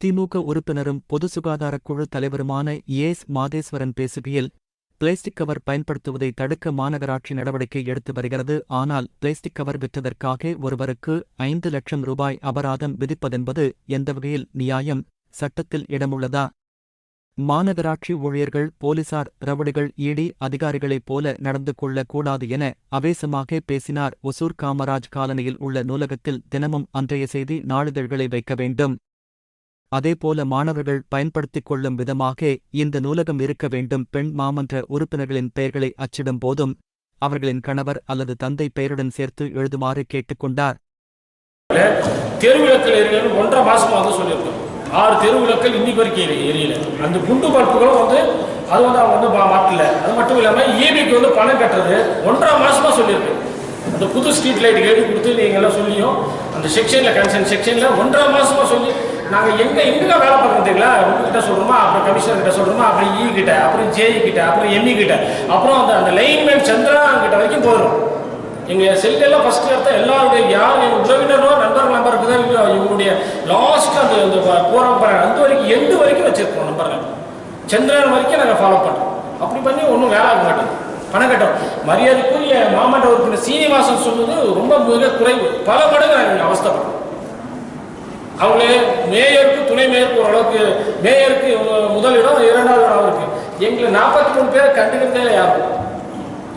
திமுக உறுப்பினரும் பொது சுகாதாரக் குழு தலைவருமான ஏஸ் மாதேஸ்வரன் பேசுகையில் பிளாஸ்டிக் கவர் பயன்படுத்துவதை தடுக்க மாநகராட்சி நடவடிக்கை எடுத்து வருகிறது. ஆனால் பிளாஸ்டிக் கவர் விற்றதற்காக ஒருவருக்கு ஐந்து லட்சம் ரூபாய் அபராதம் விதிப்பதென்பது எந்த வகையில் நியாயம்? சட்டத்தில் இடமுள்ளதா? மாநகராட்சி ஊழியர்கள் போலீசார் ரவுடிகள் ஈடி அதிகாரிகளைப் போல நடந்து கொள்ளக்கூடாது என அவேசமாக பேசினார் ஒசூர் காமராஜ் காலனியில் உள்ள நூலகத்தில் தினமும் அன்றைய செய்தி நாளிதழ்களை வைக்க வேண்டும். அதேபோல மாணவர்கள் பயன்படுத்திக் கொள்ளும் விதமாக இந்த நூலகம் இருக்க வேண்டும். பெண் மாமன்ற உறுப்பினர்களின் பெயர்களை அச்சிடும் போதும் அவர்களின் கணவர் அல்லது தந்தை பெயருடன் சேர்த்து எழுதுமாறு கேட்டுக்கொண்டார் தெருவிளக்கில் ஒன்றரை மாசமா வந்து சொல்லியிருக்கோம். ஆறு தெருவிளக்கள் இன்னைக்கு வரைக்கும் எரியல. அந்த குண்டு பல்புகளும் வந்து அது வந்து அவங்க வந்து மாட்டல. அது மட்டும் இல்லாமல் ஈபிக்கு வந்து பணம் கட்டுறது ஒன்றரை மாசமா சொல்லியிருக்கு. அந்த புது ஸ்ட்ரீட் லைட் எழுதி கொடுத்து நீங்க எல்லாம் சொல்லியும் அந்த செக்ஷன்ல கன்சர்ன் செக்ஷன்ல ஒன்றரை மாசமா சொல்லி நாங்கள் எங்கே எங்கெல்லாம் வேலை பார்க்குறோம் தெரியல உங்ககிட்ட சொல்கிறோமா அப்புறம் கமிஷனர் கிட்ட சொல்கிறோமா அப்புறம் இ கிட்ட அப்புறம் ஜேஇ கிட்ட அப்புறம் எம்இ கிட்ட. அப்புறம் அந்த அந்த லைன்மேன் சந்திரா கிட்ட வரைக்கும் போயிடும் எங்கள் செல்லெல்லாம் ஃபர்ஸ்ட் எடுத்தா எல்லாருடைய யார் எங்கள் உறவினரோ நண்பர் நம்பர் தான் இவங்களுடைய லாஸ்ட் அந்த இந்த போகிறோம் பாருங்க அந்த வரைக்கும் எண்டு வரைக்கும் வச்சுருக்கோம் நம்பர்கள் சந்திரன் வரைக்கும் நாங்கள் ஃபாலோ பண்ணுறோம் அப்படி பண்ணி ஒன்றும் வேலை ஆக மாட்டோம் பணம் கட்டும் மரியாதைக்குரிய மாமன்ற உறுப்பினர் சீனிவாசன் சொன்னது ரொம்ப மிக குறைவு. பல மடங்கு நாங்கள் அவஸ்தப்படுறோம். அவங்களே மேயருக்கு துணை மேயருக்கு ஓரளவுக்கு மேயருக்கு முதலிடம் இரண்டாவது இடம் அவருக்கு. எங்களை நாற்பத்தி மூணு பேரை கண்டுக்கிறதே யாரும்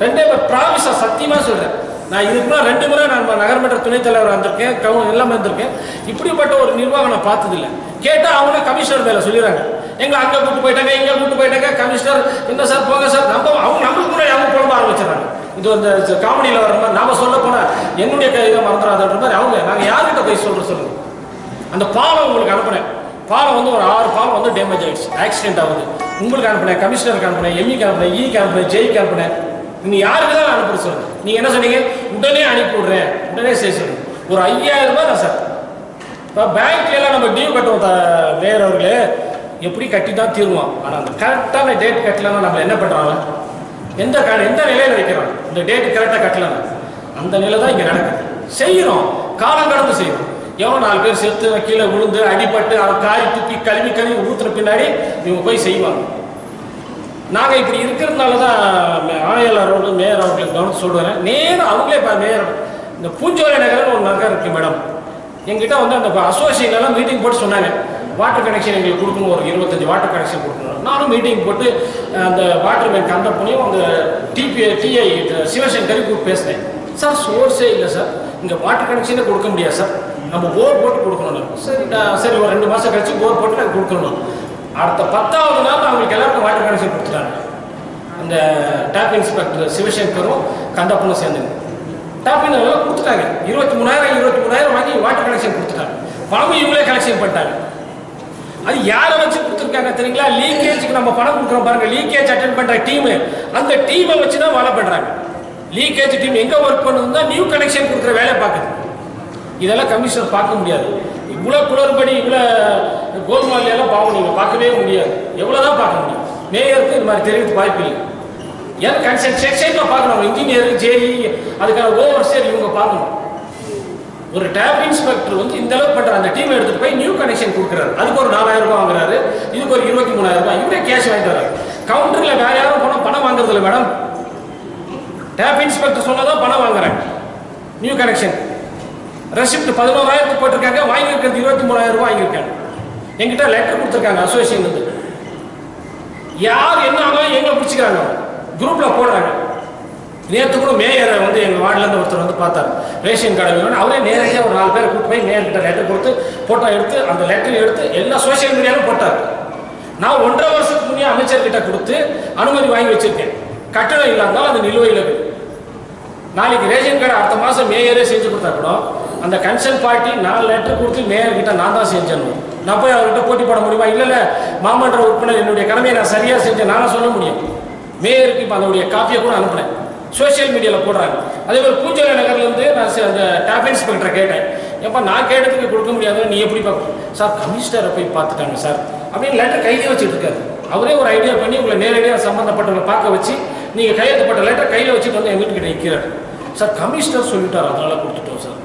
ரெண்டே ப்ராமிஸா சத்தியமாக சொல்கிறேன் நான் இதுக்குலாம் ரெண்டு முறை நான் நகர்மன்ற துணைத் தலைவர் வந்திருக்கேன் கவு எல்லாமே வந்திருக்கேன் இப்படிப்பட்ட ஒரு நிர்வாகம் நான் பார்த்ததில்ல. கேட்டால் அவங்க கமிஷனர் மேலே சொல்லிடுறாங்க. எங்களை அங்கே கூட்டு போயிட்டாங்க இங்கே கூட்டு போயிட்டாங்க கமிஷனர் என்ன சார் போங்க சார் நம்ம அவங்க நம்மளுக்கு முன்னாடி அவங்க குழம்ப ஆரம்பிச்சிடறாங்க. இது அந்த காமெடியில் வர மாதிரி நாம சொல்ல போனால் என்னுடைய கைதை மறந்துடாதன்ற மாதிரி அவங்க நாங்கள் யார்கிட்ட போய் சொல்கிற சொல்லுங்கள் அந்த பாலம் உங்களுக்கு அனுப்புனேன் பாலம் வந்து ஒரு ஆறு பாலம் வந்து டேமேஜ் ஆயிடுச்சு. ஆக்சிடென்ட் ஆகுது. உங்களுக்கு அனுப்புனேன் கமிஷனருக்கு அனுப்புனேன் எம்இக்கு அனுப்புனேன் இக்கு e அனுப்புனேன் ஜெய்க்கு அனுப்புனேன் நீ யாருக்கு தான் அனுப்புற சொல்லுங்க நீங்க என்ன சொன்னீங்க? உடனே அனுப்பி விடுறேன். உடனே செய்ய சொல்லுங்க. ஒரு ஐயாயிரம் ரூபாய் தான் சார். இப்போ பேங்க்ல எல்லாம் நம்ம டியூ கட்டுவோம் த- எப்படி கட்டி தான் தீருவோம் ஆனால் அந்த கரெக்டான டேட் கட்டலன்னா நம்ம என்ன பண்ணுறாங்க எந்த க- எந்த நிலையில் வைக்கிறாங்க இந்த டேட் கரெக்டாக கட்டலன்னா. அந்த நிலை தான் இங்கே நடக்குது. செய்கிறோம் காலம் கடந்து செய்கிறோம் எவன் நாலு பேர் செத்து கீழே விழுந்து அடிபட்டு அவன் காரி தூக்கி கழுவி கழுவி ஊற்றுற பின்னாடி இவங்க போய் செய்வாங்க. நாங்கள் இப்படி இருக்கிறதுனால தான் ஆணையாளர் ரோடு மேயர் அவர்களுக்கு கவனித்து சொல்கிறேன் நேரம் அவங்களே இப்போ மேயர் இந்த பூஞ்சோலை நகர்னு ஒரு நகரம் இருக்குது மேடம். எங்கிட்ட வந்து அந்த அசோசியேஷன்லாம் மீட்டிங் போட்டு சொன்னாங்க. வாட்டர் கனெக்ஷன் எங்களுக்கு கொடுக்கணும் ஒரு இருபத்தஞ்சு வாட்டர் கனெக்ஷன் கொடுக்கணும். நானும் மீட்டிங் போட்டு அந்த வாட்டர் மேன் கந்தப்பனையும் அந்த டிபி டிஐ சிவசங்கரி கூப்பிட்டு பேசினேன். சார் சோர்ஸே இல்லை சார். இங்கே வாட்டர் கனெக்ஷனே கொடுக்க முடியாது சார். நம்ம போர் போட்டு கொடுக்கணும் சரி நான் சரி ஒரு ரெண்டு மாதம் கழிச்சு போர் போட்டு நாங்கள் கொடுக்கணும். அடுத்த பத்தாவது நாள் அவங்களுக்கு எல்லாருக்கும் வாட்டர் கனெக்ஷன் கொடுத்துட்டாங்க. அந்த டேப் இன்ஸ்பெக்டர் சிவசங்கரும் கந்தப்பனும் சேர்ந்துங்க டேப் எல்லாம் கொடுத்துட்டாங்க. இருபத்தி மூணாயிரம் இருபத்தி மூணாயிரம் வாங்கி வாட்டர் கனெக்ஷன் கொடுத்துட்டாங்க. பணமும் இவங்களே கலெக்ஷன் பண்ணிட்டாங்க. அது யாரை வச்சு கொடுத்துருக்காங்க தெரியுங்களா? லீக்கேஜுக்கு நம்ம பணம் கொடுக்குறோம் பாருங்க. லீக்கேஜ் அட்டன் பண்ணுற டீம் அந்த டீமை வச்சு தான் வேலை பண்ணுறாங்க லீக்கேஜ் டீம் எங்கே ஒர்க் பண்ணுதுன்னா நியூ கனெக்ஷன் கொடுக்குற வேலை பார்க்குது. இதெல்லாம் கமிஷனர் பார்க்க முடியாது. இவ்வளோ குளறுபடி இவ்வளோ கோதுமாலையெல்லாம் பார்க்க முடியும் நீங்கள் பார்க்கவே முடியாது. எவ்வளோ தான் பார்க்க முடியும். மேயருக்கு இது மாதிரி தெரிவித்து வாய்ப்பு இல்லை. ஏன்னா கன்சென்ட் செக்ஷனில் பார்க்கணும். இன்ஜினியர் ஜேஇ அதுக்கான ஓவர்சியர் இவங்க பார்க்கணும். ஒரு டேப் இன்ஸ்பெக்டர் வந்து இந்த அளவுக்கு பண்ற அந்த டீம் எடுத்துட்டு போய் நியூ கனெக்ஷன் கொடுக்குறாரு. அதுக்கு ஒரு நாலாயிரம் ரூபாய் வாங்குறாரு. இதுக்கு ஒரு இருபத்தி மூணாயிரம் ரூபாய். இவரே கேஷ் வாங்கிட்டு வராரு கவுண்டர்ல வேற யாரும் பணம் பணம் வாங்குறது இல்லை மேடம் டேப் இன்ஸ்பெக்டர் சொன்னதான் பணம் வாங்குறாங்க நியூ கனெக்ஷன் ரெசிப்ட் பதினோராயிரத்துக்கு போட்டிருக்காங்க. வாங்கியிருக்கிறது இருபத்தி மூணாயிரம் ரூபாய் வாங்கியிருக்காங்க. எங்கிட்ட லெட்டர் கொடுத்துருக்காங்க அசோசியேஷன் வந்து. யார் என்ன ஆனாலும் எங்களை பிடிச்சிக்கிறாங்க குரூப்பில் போடுறாங்க. நேற்று கூட மேயரை வந்து எங்கள் வார்டிலேருந்து ஒருத்தர் வந்து பார்த்தார். ரேஷன் கார்டு வேணும்னு. அவரே நேரடியாக ஒரு நாலு பேர் கூட்டு போய் மேயர்கிட்ட லெட்டர் கொடுத்து ஃபோட்டோ எடுத்து அந்த லெட்டர் எடுத்து எல்லா சோஷியல் மீடியாலும் போட்டார். நான் ஒன்றரை வருஷத்துக்கு முன்னே அமைச்சர்கிட்ட கொடுத்து அனுமதி வாங்கி வச்சுருக்கேன். கட்டணம் இல்லாதனால அது நிலுவையில் இருக்குது நாளைக்கு ரேஷன் கார்டு அடுத்த மாதம் மேயரே செஞ்சு கொடுத்தா கூட அந்த கன்சர்ன் பார்ட்டி நாலு லெட்டர் கொடுத்து மேயர் கிட்ட நான் தான் செஞ்சேன் நான் போய் அவர்கிட்ட போட்டி போட முடியுமா? இல்லை இல்லை. மாமன்ற உறுப்பினர் என்னுடைய கடமையை நான் சரியாக செஞ்சேன். நானும் சொல்ல முடியும். மேயருக்கு இப்போ அதனுடைய காப்பியை கூட அனுப்புனேன். சோஷியல் மீடியாவில் போடுறாங்க. அதே மாதிரி பூஞ்சோலை நகர்லேருந்து நான் அந்த டேப் இன்ஸ்பெக்டரை கேட்டேன். எப்போ நான் கேட்டதுக்கு கொடுக்க முடியாது நீ எப்படி பார்க்க சார் கமிஷனரை போய் பார்த்துட்டாங்க சார். அப்படின்னு லெட்டர் கையிலே வச்சுட்டு இருக்காரு. அவரே ஒரு ஐடியா பண்ணி உங்களை நேரடியாக சம்மந்தப்பட்டவங்களை பார்க்க வச்சு நீங்கள் கையெழுத்தப்பட்ட லெட்டர் கையில் வச்சுட்டு வந்து எங்கள் வீட்டுக்கிட்ட நிற்கிறார் சார் கமிஷனர் சொல்லிட்டார் அதனால் கொடுத்துட்டோம் சார்.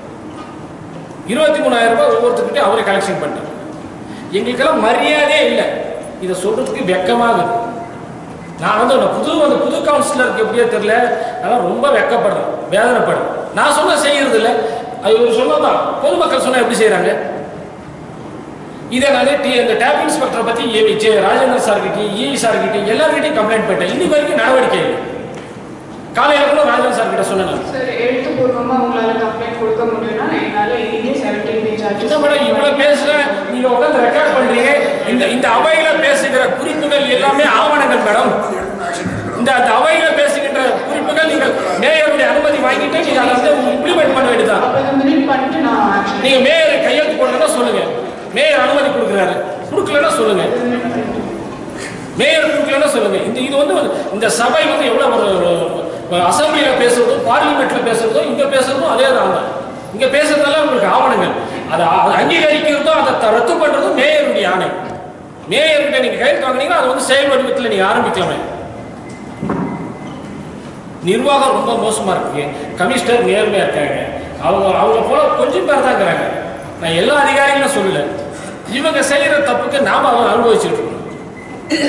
இருபத்தி மூணாயிரம் ரூபாய் ஒவ்வொருத்தருக்கிட்டே அவரே கலெக்ஷன் பண்ணிட்டார். எங்களுக்கெல்லாம் மரியாதையே இல்லை. இதை சொல்கிறதுக்கு வெக்கமாக நான் வந்து புது அந்த புது கவுன்சிலருக்கு எப்படியோ தெரியல. அதெல்லாம் ரொம்ப வெக்கப்படுறேன் வேதனைப்படுறேன். நான் சொன்ன செய்கிறது இல்லை அது ஒரு சொன்னதான் பொதுமக்கள் சொன்னால் எப்படி செய்கிறாங்க இதை நான் டி அந்த டேப் இன்ஸ்பெக்டரை பத்தி ஏ ஜே ராஜேந்திர சார் கிட்டயும் இ சார் கிட்டயும் எல்லார்கிட்டையும் கம்ப்ளைண்ட் பண்ணிட்டேன் இன்னைக்கு வரைக்கும் நடவடிக்கை இல்லை. காலையில கூட ராஜேந்திர சார் கிட்ட சொன்னேன். சார் எழுத்துப்பூர்வமா உங்களால கம்ப்ளைண்ட் கொடுக்க முடியும்னா என்னால இன்னைக்கு செவன்டீன் மேடம் இவ்வளவு பேசுறேன் நீங்க உட்காந்து ரெக்கார்ட் பண்றீங்க. இந்த இந்த அவையில பேசுகிற குறிப்புகள் எல்லாமே ஆவணங்கள் மேடம். இந்த அந்த அவையில பேசுகின்ற குறிப்புகள் நீங்கள் மேயருடைய அனுமதி வாங்கிட்டு நீங்க அதை வந்து இம்ப்ளிமெண்ட் பண்ண வேண்டியதுதான். அப்ப இந்த மினிட் பண்ணிட்டு நான் ஆக்ஷன் நீங்க மேயர் கையெழுத்து போடலன்னா சொல்லுங்க. மேயர் அனுமதி கொடுக்குறாரு. கொடுக்கலன்னா சொல்லுங்க. மேயர் கொடுக்கலன்னா சொல்லுங்க. இந்த இது வந்து இந்த சபை வந்து எவ்வளவு ஒரு ஒரு அசம்பிளியில பேசுறதும் பார்லிமெண்ட்ல பேசுறதும் இங்க பேசுறதும் அதே தான் இங்க பேசுறதெல்லாம் உங்களுக்கு ஆவணங்கள். அதை அங்கீகரிக்கிறதும் அதை த- ரத்து பண்றதும் மேயருடைய ஆணை. மேயர்கிட்ட நீங்க கையெழுத்து வாங்குனீங்கன்னா அது வந்து செயல் வடிவத்தில் நீங்க ஆரம்பிக்கலாமே. நிர்வாகம் ரொம்ப மோசமா இருக்கு. கமிஷனர் நேர்மையா இருக்காங்க. அவங்க அவங்க போல கொஞ்சம் பேர் தான் இருக்கிறாங்க நான் எல்லா அதிகாரிகளும் சொல்லல. இவங்க செய்யற தப்புக்கு நாம அவங்க அனுபவிச்சுட்டு இருக்கோம்.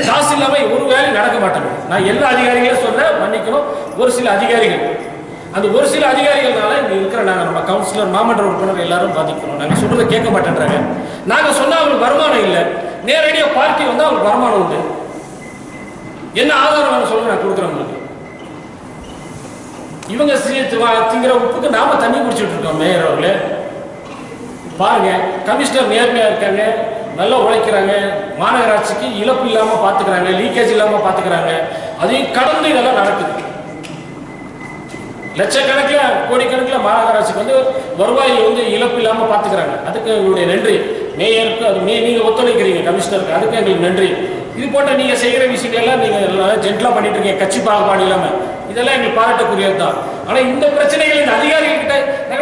காசு இல்லாம ஒரு வேலை நடக்க மாட்டேன் நான் எல்லா அதிகாரிகளையும் சொல்ல மன்னிக்கணும். ஒரு சில அதிகாரிகள். அந்த ஒரு சில அதிகாரிகள்னால இங்க இருக்கிற நாங்க நம்ம கவுன்சிலர் மாமன்ற உறுப்பினர் எல்லாரும் பாதிக்கணும் நாங்க சொல்றதை கேட்க மாட்டேன்றாங்க. நாங்க சொன்னா அவங்களுக்கு வருமானம் இல்லை. நேரடியாக பார்ட்டி வந்து அவங்களுக்கு வருமானம் உண்டு. என்ன ஆதாரம் வேணும் சொல்ல நான் கொடுக்குறேன் உங்களுக்கு. இவங்க திங்கிற உப்புக்கு நாம தண்ணி குடிச்சிட்டு இருக்கோம் மேயர் அவர்களே. பாருங்க கமிஷனர் நேர்மையா இருக்காங்க நல்லா உழைக்கிறாங்க மாநகராட்சிக்கு இழப்பு இல்லாம பாத்துக்கிறாங்க லீக்கேஜ் இல்லாம பாத்துக்கிறாங்க. அதையும் கடந்து இதெல்லாம் நடக்குது. லட்சக்கணக்கில் கோடிக்கணக்கில் மாநகராட்சிக்கு வந்து வருவாய் வந்து இழப்பு இல்லாமல் பார்த்துக்கிறாங்க அதுக்கு எங்களுடைய நன்றி. மேயருக்கு அது மே நீங்கள் ஒத்துழைக்கிறீங்க கமிஷனருக்கு. அதுக்கு எங்களுக்கு நன்றி. இது போன்ற நீங்கள் செய்கிற விஷயங்கள்லாம் எல்லாம் நல்லா ஜென்டலா பண்ணிட்டு இருக்கீங்க. கட்சி பாகுபாடு இல்லாமல் இதெல்லாம் எங்களுக்கு பாராட்டக்கூடியது தான் ஆனால் இந்த பிரச்சனைகள் இந்த அதிகாரிகள்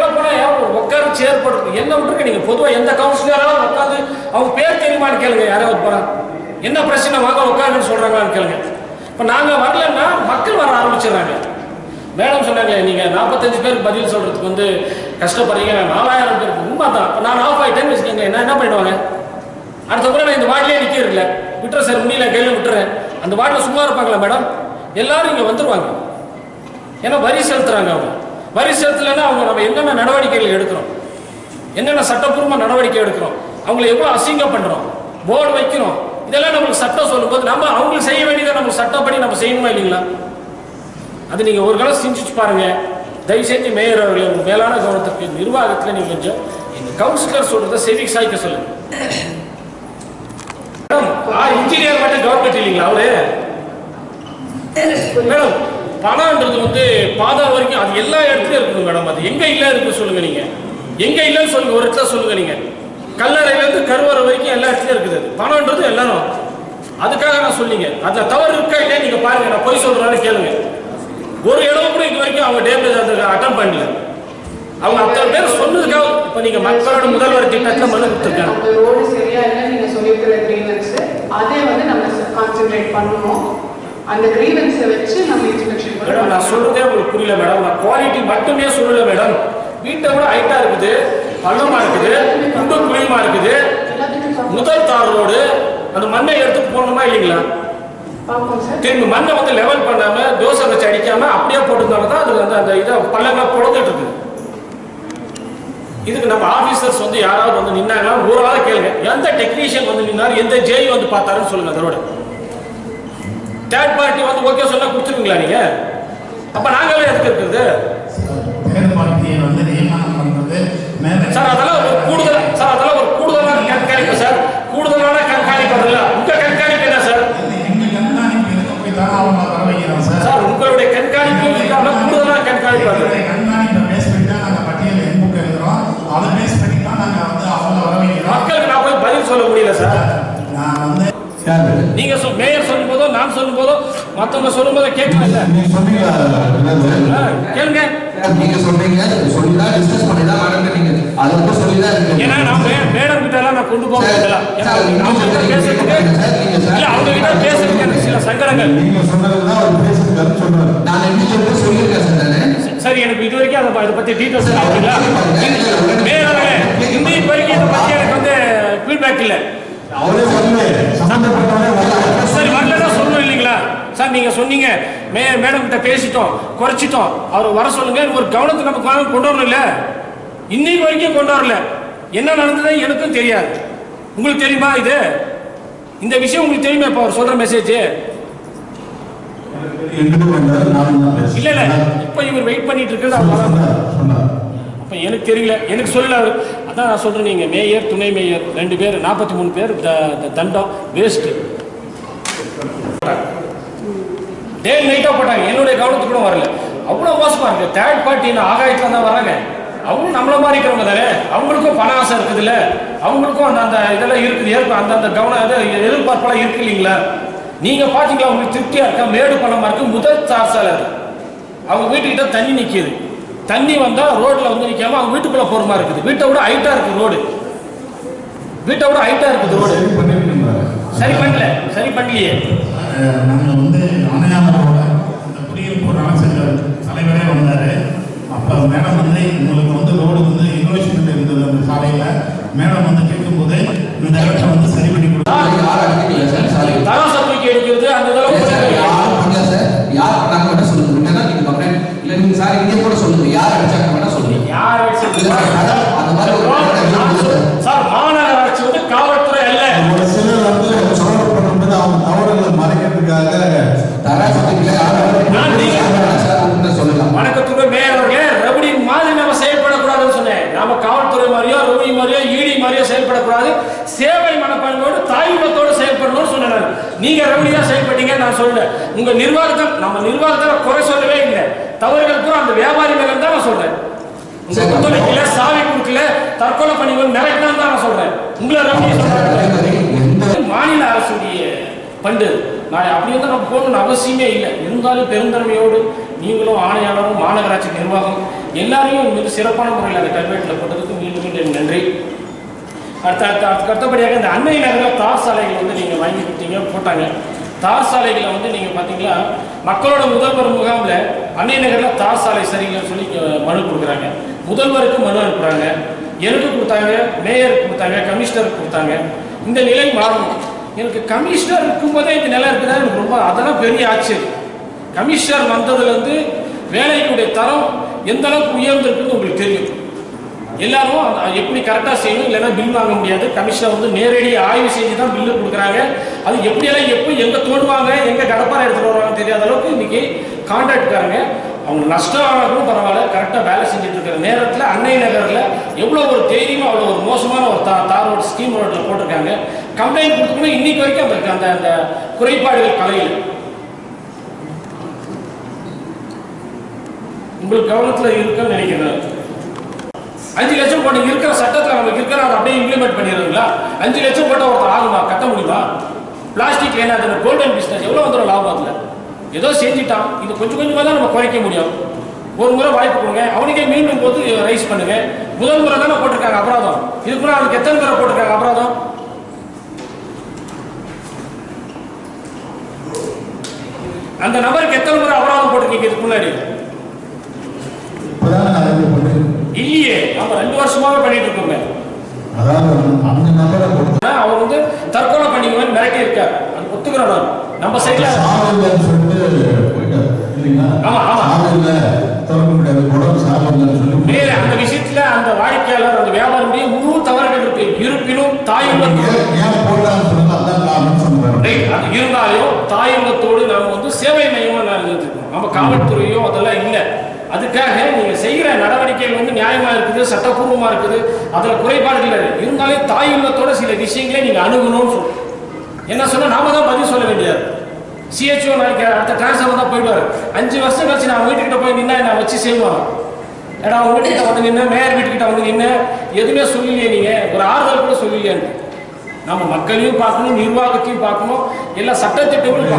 கிட்ட நல்லா போனா என்ன விட்டுருக்கு நீங்க? பொதுவா எந்த கவுன்சிலராலும் உட்காந்து அவங்க பேர் தெரியுமான்னு கேளுங்க யாராவது போறா என்ன பிரச்சனை? வாங்க உட்காருன்னு சொல்றாங்களான்னு கேளுங்க. இப்ப நாங்க வரலன்னா மக்கள் வர ஆரம்பிச்சிடுறாங்க. மேடம் சொன்னாங்களே நீங்க நாற்பத்தஞ்சு பேருக்கு பதில் சொல்றதுக்கு வந்து கஷ்டப்படுறீங்க. நாலாயிரம் பேருக்கு உண்மை தான் நான் ஆஃப் ஆயிட்டேன்னு வச்சுக்கோங்க என்ன என்ன பண்ணிடுவாங்க? அடுத்த முறை நான் இந்த வாட்டிலே நிற்கிறது விட்டுறேன் சார் முடியல கையில் விட்டுறேன். அந்த வாட்டில் சும்மா இருப்பாங்களா மேடம்? எல்லாரும் இங்கே வந்துருவாங்க. ஏன்னா வரி செலுத்துறாங்க அவங்க. வரி செலுத்தலைன்னா அவங்க நம்ம என்னென்ன நடவடிக்கைகள் எடுக்கிறோம்? என்னென்ன சட்டப்பூர்வ நடவடிக்கை எடுக்கிறோம்? அவங்களை எவ்வளோ அசிங்கம் பண்ணுறோம் போர்டு வைக்கிறோம்? இதெல்லாம் நம்மளுக்கு சட்டம் சொல்லும்போது நம்ம அவங்களுக்கு செய்ய வேண்டியதை நம்ம சட்டப்படி நம்ம செய்யணுமா இல்லைங்களா? அது நீங்கள் ஒரு காலம் சிந்திச்சு பாருங்கள் தயவு செஞ்சு மேயர் அவர்களே உங்கள் மேலான கவனத்துக்கு நிர்வாகத்தில் நீங்கள் கொஞ்சம் இந்த கவுன்சிலர் சொல்கிறத செவி சாய்க்க சொல்லுங்க. மேடம் இன்ஜினியர் மட்டும் கவர்மெண்ட் இல்லைங்களா அவரு? மேடம் பணம்ன்றது வந்து பாதா வரைக்கும் அது எல்லா இடத்துலையும் இருக்குது மேடம். அது எங்கே இல்லை இருக்கு சொல்லுங்க நீங்கள் எங்கே இல்லைன்னு சொல்லுங்க ஒரு இடத்துல சொல்லுங்க நீங்கள் கல்லறையிலேருந்து கருவறை வரைக்கும் எல்லா இடத்துலையும் இருக்குது அது. பணம்ன்றது எல்லாரும். அதுக்காக நான் சொல்லிங்க. அதுல தவறு இருக்கா இல்லையா நீங்கள் பாருங்க. நான் பொய் சொல்றான்னு கேளுங்க. ஒரு இடம் கூட இது வரைக்கும் அவங்க டேமேஜ் அது அட்டன் பண்ணல. அவங்க அத்தனை பேர் சொன்னதுக்காக இப்போ நீங்க மக்களோட முதல்வர் திட்டத்துல மனு கொடுத்துருக்காங்க. அதே வந்து நம்ம கான்சென்ட்ரேட் பண்ணணும். அந்த கிரீவன்ஸை வச்சு நம்ம இன்ஸ்பெக்ஷன் மேடம் நான் சொல்றதே உங்களுக்கு புரியல மேடம். நான் குவாலிட்டி மட்டுமே சொல்லல மேடம். வீட்டை விட ஹைட்டா இருக்குது. பள்ளமா இருக்குது. குண்டு குழியுமா இருக்குது. முதல் தார் ரோடு. அந்த மண்ணை எடுத்து போடணுமா இல்லைங்களா? திரும்பி மண்ணை வந்து லெவல் பண்ணாம தோசை வச்சு அடிக்காம அப்படியே போட்டிருந்தாலும் தான் அது வந்து அந்த இதை பள்ளங்க புழந்துட்டு இருக்குது. இதுக்கு நம்ம ஆபீசர்ஸ் வந்து யாராவது வந்து நின்னாங்கன்னா ஒரு ஆளை கேளுங்க. எந்த டெக்னீஷியன் வந்து நின்னாரு? எந்த ஜேஇ வந்து பார்த்தாருன்னு சொல்லுங்க அதோட தேர்ட் பார்ட்டி வந்து ஓகே சொன்னா கொடுத்துருவீங்களா நீங்க? அப்ப நாங்களே எதுக்கு இருக்குது சார் அதெல்லாம் ஒரு கூடுதல் சார் அதெல்லாம் ஒரு கூடுதலான கண்காணிப்பு சார் கூடுதலான கண்காணிப்பு அதெல்லாம் உங்க கண்காணிப்பு என்ன சார் சார் உங்களுடைய கண்காணிப்பு கூடுதலான கண்காணிப்பு மக்களுக்கு நான் போய் பதில் சொல்ல முடியல சார் நான் வந்து நீங்க மேயர் சொல்லும் போதோ நான் சொல்லும் போதோ மத்தவங்க சொல்லும் போதோ கேட்கல நீங்க நீங்க சொன்னீங்க? சொல்லிதான் டிஸ்கஸ் மேடம் நீங்க அதை ஏன்னா நான் மேடம் கிட்ட எல்லாம் நான் கொண்டு போக முடியல. ஏன்னா அவங்க கிட்ட பேசுறதுக்கு இல்ல அவங்க கிட்ட பேசுறதுக்கு எனக்கு சில சங்கடங்கள். நீங்க அவர் சொல்றாரு. நான் சார் நானு. சரி எனக்கு இது வரைக்கும் அதை இதை பத்தி டீட்டெயில்ஸ் ஆகுங்களா அவர்களே, இன்னைக்கு வரைக்கும் இதை பத்தி எனக்கு வந்து ஃபீட்பேக் இல்ல. அவரே வரல. சம்பந்தப்பட்டவரே வரல. சரி சொல்லணும் இல்லைங்களா? சார் நீங்க சொன்னீங்க. மே மேடம் கிட்ட பேசிட்டோம் குறைச்சிட்டோம். அவர் வர சொல்லுங்க. ஒரு கவனத்துக்கு நம்ம கொண்டு வரணும் இல்ல? இன்னைக்கு வரைக்கும் கொண்டு வரல. என்ன நடந்தது எனக்கும் தெரியாது. உங்களுக்கு தெரியுமா இது? இந்த விஷயம் உங்களுக்கு தெரியுமா இப்போ அவர் சொல்ற மெசேஜ் இல்ல இல்ல. இப்போ இவர் வெயிட் பண்ணிட்டு இருக்கிறது அவர் அப்ப எனக்கு தெரியல. எனக்கு சொல்லல. அதான் நான் சொல்கிறேன் நீங்கள் மேயர் துணை மேயர் ரெண்டு பேர் நாற்பத்தி மூணு பேர் த- தண்டம் வேஸ்ட்டு டே நைட்டாக போட்டாங்க. என்னுடைய கவனத்துக்கு கூட வரல. அவ்வளோ மோசமாக இருக்குது தேர்ட் பார்ட்டி ஆகாயத்தில் தான் வராங்க. அவங்களும் நம்மள மாதிரி இருக்கிறவங்க தானே. அவங்களுக்கும் பண ஆசை இருக்குதுல்ல. அவங்களுக்கும் அந்த அந்த இதெல்லாம் இருக்குது. ஏற்ப அந்த அந்த கவனம் அது எதிர்பார்ப்பெல்லாம் இருக்கு இல்லைங்களா? நீங்கள் பார்த்தீங்களா அவங்களுக்கு திருப்தியாக இருக்கா? மேடு பணமாக இருக்குது முதல் சார்சால அது. அவங்க வீட்டுக்கிட்ட தண்ணி நிற்கிது தண்ணி வந்தா ரோட்ல வந்து நிக்காம அவங்க வீட்டுக்குள்ள போற மாதிரி இருக்குது. வீட்டை விட ஹைட்டா இருக்கு ரோடு. வீட்டை விட ஹைட்டா இருக்குது ரோடு. சரி பண்ணல. சரி பண்ணலையே. நாங்கள் வந்து அணையாமரோட இந்த குடியிருப்பு நலசங்க தலைவரே வந்தார். அப்போ மேடம் வந்து உங்களுக்கு வந்து ரோடு வந்து இன்வெஸ்ட்மெண்ட் இருந்தது அந்த சாலையில். மேடம் வந்து கேட்கும்போது இந்த இடத்த வந்து சரி பண்ணி கொடுத்தா யார் அடிக்கல சார் சாரி. தராசு தூக்கி எடுக்கிறது அந்த இல்ல சார் இதெல்லாம் யார் பண்ணல சார் யார் பண்ணாங்க மட்டும் சொல்லுங்க என்னன்னா நீங்க கம்ப்ளைண்ட் இல்ல நீங்க சார் இங்கே கூட சொல்லுங்க. யார் அடிச்சாங்க மட்டும் சொல்லுங்க. யார் அதான் அந்த மாதிரி ஒரு சார் மாநகராட்சி வந்து காவல்துறை அல்ல. ஒரு சிலர் வந்து பண்ணும்போது அவங்க தவறுகளை மறைக்கிறதுக்காக உங்களை சொல்லலாம். வணக்கத்துக்கு மேயர் அவர்களே ரவுடி மாதிரி நம்ம செயல்படக்கூடாதுன்னு சொன்னேன். நாம காவல்துறை மாதிரியோ ரவுடி மாதிரியோ ஈடி மாதிரியோ செயல்படக்கூடாது. சேவை மனப்பான்மையோடு தாய்மத்தோடு செயல்படணும்னு சொன்னேன். நீங்க ரவுடியா செயல்பட்டீங்க நான் சொல்லல. உங்க நிர்வாகத்தை நம்ம நிர்வாகத்தை குறை சொல்லவே இல்லை. தவறுகள் பூரா அந்த வியாபாரி மேல தான் நான் சொல்றேன். உங்க சரி. ஒத்துழைக்கல சாவி கொடுக்கல தற்கொலை பண்ணிக்கணும் மிரட்டினான்னு தான் நான் சொல்றேன். உங்களை சொல்றேன். எந்த மாநில அரசுடைய பண்டு நான் அப்படி வந்து நம்ம போகணும்னு அவசியமே இல்லை. இருந்தாலும் பெருந்தன்மையோடு நீங்களும் ஆணையாளரும் மாநகராட்சி நிர்வாகம் எல்லாரையும் மிக சிறப்பான முறையில் அந்த கல்வெட்டில் போட்டதுக்கு மீண்டும் மீண்டும் நன்றி. அடுத்த அடுத்த அடுத்த அடுத்தபடியாக இந்த அன்னை நகரில் தார் சாலைகள் வந்து நீங்கள் வாங்கி கொடுத்தீங்க போட்டாங்க. தார் சாலைகளை வந்து நீங்கள் பார்த்தீங்கன்னா மக்களோட முதல்வர் முகாமில் அன்னை நகரில் தார் சாலை சரிங்கன்னு சொல்லி மனு கொடுக்குறாங்க. முதல்வருக்கு மனு அனுப்புகிறாங்க எனக்கு கொடுத்தாங்க மேயருக்கு கொடுத்தாங்க கமிஷனருக்கு கொடுத்தாங்க. இந்த நிலை மாறணும் எனக்கு கமிஷனர் இருக்கும்போதே இந்த நிலை இருக்குதா எனக்கு ரொம்ப அதெல்லாம் பெரிய ஆச்சரியம். கமிஷனர் வந்ததுலேருந்து வேலைக்குடைய தரம் எந்த அளவுக்கு உயர்ந்திருக்குன்னு உங்களுக்கு தெரியும். எல்லாரும் எப்படி கரெக்டாக செய்யணும் இல்லைன்னா பில் வாங்க முடியாது. கமிஷனர் வந்து நேரடியாக ஆய்வு செஞ்சு தான் பில்லு கொடுக்குறாங்க. அது எப்படியெல்லாம் எப்போ எங்கே தோடுவாங்க எங்கே கடப்பாறை எடுத்துகிட்டு வருவாங்க தெரியாத அளவுக்கு இன்னைக்கு கான்ட்ராக்ட்காரங்க அவங்க நஷ்டம் ஆனாலும் பரவாயில்ல கரெக்டாக வேலை செஞ்சுட்டு இருக்கிற நேரத்தில் அன்னை நகரில் எவ்வளோ ஒரு தைரியமாக அவ்வளோ ஒரு மோசமான ஒரு தா தார் ஸ்கீம் ரோட்டில் போட்டிருக்காங்க. கம்ப்ளைண்ட் கொடுத்துக்கணும் இன்னைக்கு வரைக்கும் அந்த அந்த அந்த குறைபாடுகள் கலையில். உங்களுக்கு கவனத்தில் இருக்குன்னு நினைக்கிறேன். அஞ்சு லட்சம் போட்டு இருக்கிற சட்டத்தில் நமக்கு இருக்கிற அதை அப்படியே இம்ப்ளிமெண்ட் பண்ணிடுறீங்களா? அஞ்சு லட்சம் போட்டால் ஒருத்தர் ஆகுமா? கட்ட முடியுமா? பிளாஸ்டிக் என்ன கோல்டன் பிஸ்னஸ் எவ்வளோ வந்துடும் லாபத்தில் ஏதோ செஞ்சுட்டான். இது கொஞ்சம் கொஞ்சமாக தான் நம்ம குறைக்க முடியும். ஒரு முறை வாய்ப்பு கொடுங்க. அவனுக்கே மீண்டும் போது ரைஸ் பண்ணுங்க. முதல் முறை தானே போட்டிருக்காங்க அபராதம். இதுக்குள்ள அவனுக்கு எத்தனை முறை போட்டிருக்காங்க அபராதம்? அந்த நபருக்கு எத்தனை முறை அபராதம் போட்டிருக்கீங்க இதுக்கு முன்னாடி? இல்லையே நம்ம ரெண்டு வருஷமாவே பண்ணிட்டு ஆனா, அவர் வந்து தற்கொலை பண்ணிக்குவேன் மிரட்டி இருக்கார். அது ஒத்துக்கிறோம் நான். நம்ம சைட்ல ஆமா, ஆமா. அந்த விஷயத்துல அந்த வாடிக்கையாளர் அந்த வியாபாரியுடைய முழு தவறுகள் இருக்கு. இருப்பினும் தாயுள்ளத்தோடு இருந்தாலும் தாயுள்ளத்தோடு நாம வந்து சேவை மையமா நான் நம்ம காவல்துறையோ அதெல்லாம் இல்லை. அதுக்காக நீங்கள் செய்கிற நடவடிக்கைகள் வந்து நியாயமாக இருக்குது சட்டப்பூர்வமாக இருக்குது. அதில் குறைபாடுகள் இல்லை. இருந்தாலும் தாயுள்ளத்தோட சில விஷயங்களை நீங்கள் அணுகணும்னு சொல்றோம் என்ன சொன்னால் நாம தான் பதில் சொல்ல வேண்டியது. சிஹெச்ஓ நாளைக்கு அடுத்த டிரான்ஸ்ஃபர் தான் போயிடுவார். அஞ்சு வருஷம் கழிச்சு நான் வீட்டுக்கிட்ட போய் நின்னா என்ன வச்சு செய்வான். ஏடா உங்க வீட்டுக்கிட்ட வந்து நின்று மேயர் வீட்டுக்கிட்ட வந்து நின்று எதுவுமே சொல்லலையே நீங்கள் ஒரு ஆறுதல் கூட சொல்லலையான்னு நம்ம மக்களையும் பார்க்கணும் நிர்வாகத்தையும் பார்க்கணும். எல்லா சட்டத்திட்டங்களும்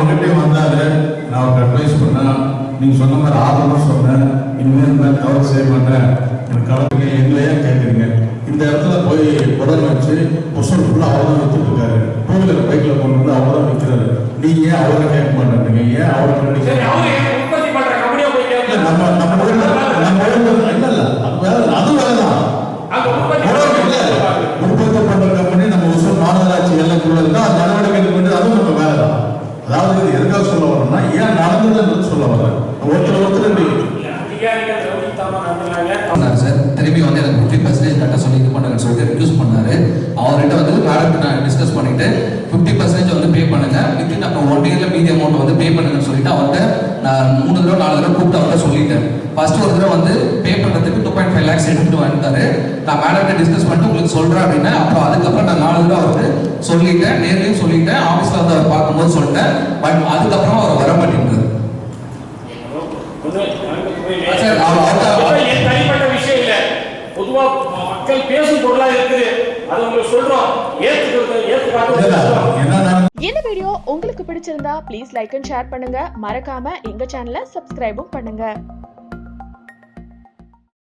நான் அட்வைஸ் பண்ணேன். நீங்க சொன்ன மாதிரி ஆதரவு சொன்னேன். இனிமேல் நான் கவர் செய்ய மாட்டேன். எனக்கு கலந்துங்க எங்களையே கேட்குறீங்க இந்த இடத்துல போய் உடல் வச்சு பொசல் ஃபுல்லாக அவர் தான் வித்துட்டு இருக்காரு. டூ வீலர் பைக்கில் கொண்டு வந்து அவர் தான் விற்கிறாரு நீங்க ஏன் அவரை கேட்க மாட்டேன்றீங்க? ஏன் அவரை கேளுங்க. நம்ம நம்ம ஊர்ல நம்ம ஊர்ல இல்ல இல்ல. அது வேலை அது வேலை தான் அங்க உற்பத்தி உடல் இல்ல பண்ற உற்பத்தி பண்ற கம்பெனி நம்ம உசூர் மாநகராட்சி எல்லைக்குள்ள இருந்தால் அது நடவடிக்கை எடுக்க வேண்டியது அதுவும் நம்ம வேலை தான் அதாவது இது எதுக்காக சொல்ல வரோம்னா ஏன் நடந்ததுன்றது சொல்ல வரேன் ஒருத்தர் ஒருத்தர் இப்படி அதிகாரிகள் பண்ணாரு சார். திரும்பி வந்து எனக்கு ஃபிஃப்டி பர்சன்டேஜ் கட்ட சொல்லி இது பண்ணுங்கன்னு சொல்லிட்டு ரிக்யூஸ் பண்ணாரு. அவர்கிட்ட வந்து மேடம் நான் டிஸ்கஸ் பண்ணிட்டு ஃபிஃப்டி பர்சன்டேஜ் வந்து பே பண்ணுங்க. வித்தின் அப்புறம் ஒன் இயர்ல மீதி அமௌண்ட் வந்து பே பண்ணுங்கன்னு சொல்லிட்டு அவர்கிட்ட நான் மூணு தடவை நாலு தடவை கூப்பிட்டு அவர்கிட்ட சொல்லிட்டேன். ஃபர்ஸ்ட் ஒரு தடவை வந்து பே பண்றதுக்கு டூ பாயிண்ட் ஃபைவ் லேக்ஸ் எடுத்துட்டு வந்துட்டாரு. நான் மேடம் டிஸ்கஸ் பண்ணிட்டு உங்களுக்கு சொல்றேன் அப்படின்னா அப்புறம் அதுக்கப்புறம் நான் நாலு தடவை அவருக்கு சொல்லிட்டேன். நேர்லயும் சொல்லிட்டேன். ஆஃபீஸ்ல வந்து அவர் பார்க்கும்போது சொல்லிட்டேன். பட் அதுக்கப்புறம் அவர் வர மாட்டேங்கிறார். சார், அவர் அவர்ட்ட- இதெல்லாம் என் தனிப்பட்ட விஷயம் இல்ல பொதுவா ம- மக்கள் பேசும் பொருளா இருக்குது. அது உங்களுக்கு சொல்றோம். ஏத்துக்கிறது ஏத்துக்காட்டு இந்த வீடியோ உங்களுக்கு பிடிச்சிருந்தா ப்ளீஸ் லைக் அண்ட் ஷேர் பண்ணுங்க. மறக்காம எங்க சேனலை சப்ஸ்கிரைபும் பண்ணுங்க.